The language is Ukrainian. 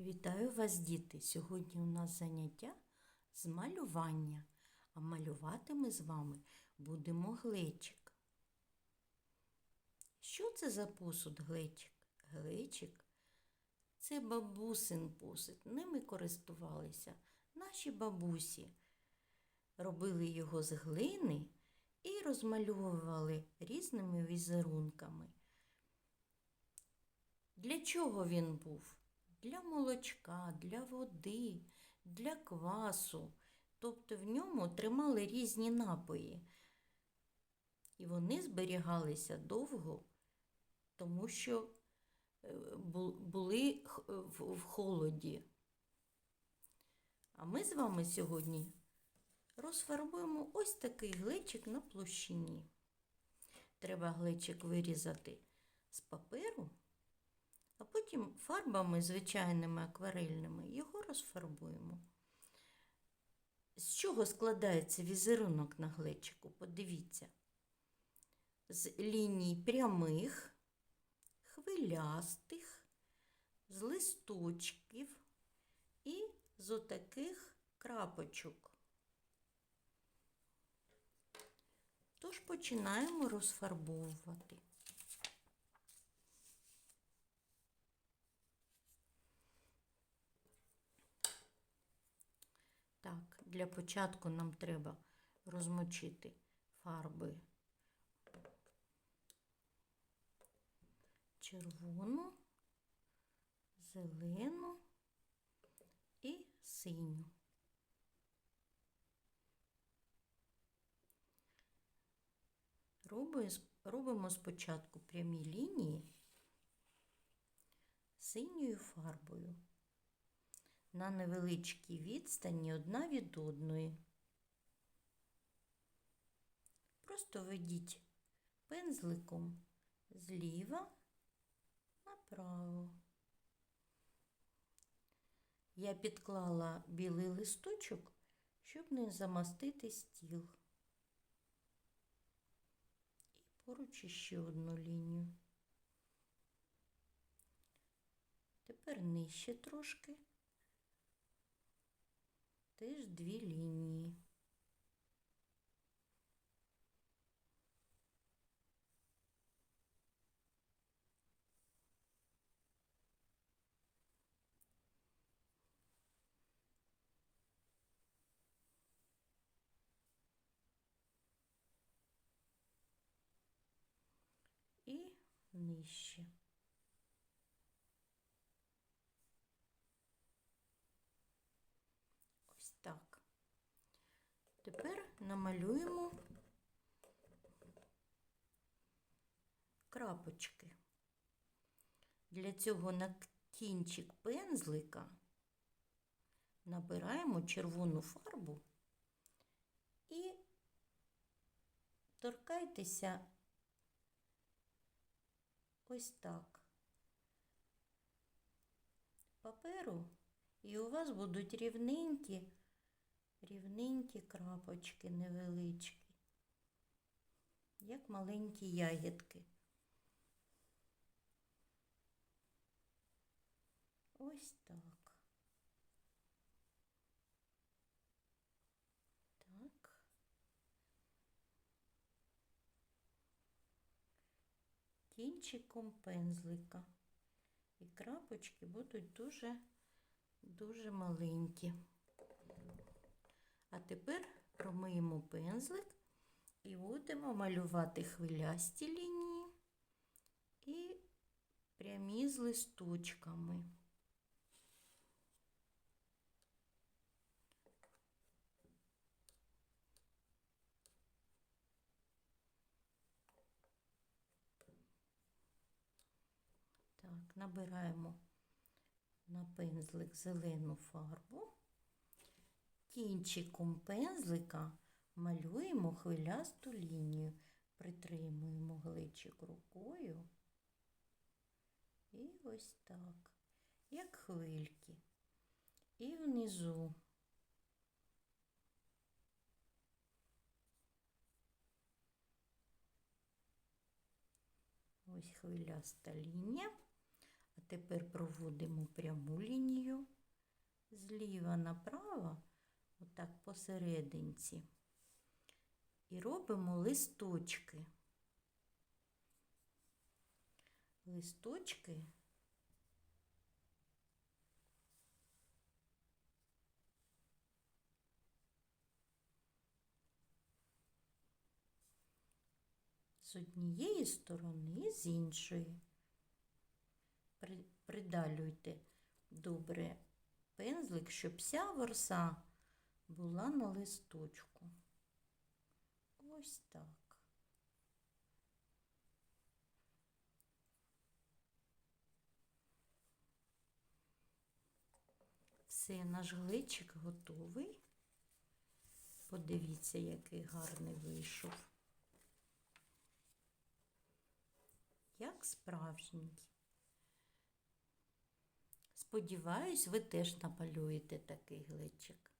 Вітаю вас, діти! Сьогодні у нас заняття з малювання, а малювати ми з вами будемо глечик. Що це за посуд глечик? Глечик це бабусин посуд. Ними користувалися наші бабусі. Робили його з глини і розмальовували різними візерунками. Для чого він був? Для молочка, для води, для квасу. Тобто в ньому тримали різні напої. І вони зберігалися довго, тому що е, були в в холоді. А ми з вами сьогодні розфарбуємо ось такий глечик на площині. Треба глечик вирізати з паперу, а потім фарбами звичайними акварельними його розфарбуємо. З чого складається візерунок на глечику? Подивіться. З ліній прямих, хвилястих, з листочків і з отаких крапочок. Тож починаємо розфарбовувати. Так, для початку нам треба розмочити фарби червону, зелену і синю. Робимо спочатку прямі лінії синьою фарбою на невеличкій відстані одна від одної. Просто ведіть пензликом зліва направо. Я підклала білий листочок, щоб не замастити стіл. І поруч іще одну лінію. Тепер нижче трошки. Теж дві лінії. І нижче. Так. Тепер намалюємо крапочки. Для цього на кінчик пензлика набираємо червону фарбу і торкайтеся ось так паперу, і у вас будуть рівненькі, рівненькі крапочки невеличкі, як маленькі ягідки. Ось так. Так. Кінчиком пензлика. І крапочки будуть дуже, дуже маленькі. А тепер промиємо пензлик і будемо малювати хвилясті лінії і прямі з листочками. Так, набираємо на пензлик зелену фарбу. Кінчиком пензлика малюємо хвилясту лінію, притримуємо гличик рукою. І ось так, як хвильки. І внизу. Ось хвиляста лінія. А тепер проводимо пряму лінію зліва направо, отак посерединці. І робимо листочки. Листочки з однієї сторони і з іншої. При- Придалюйте добре пензлик, щоб вся ворса була на листочку. Ось так. Все, наш глечик готовий. Подивіться, який гарний вийшов. Як справжній. Сподіваюсь, ви теж намалюєте такий глечик.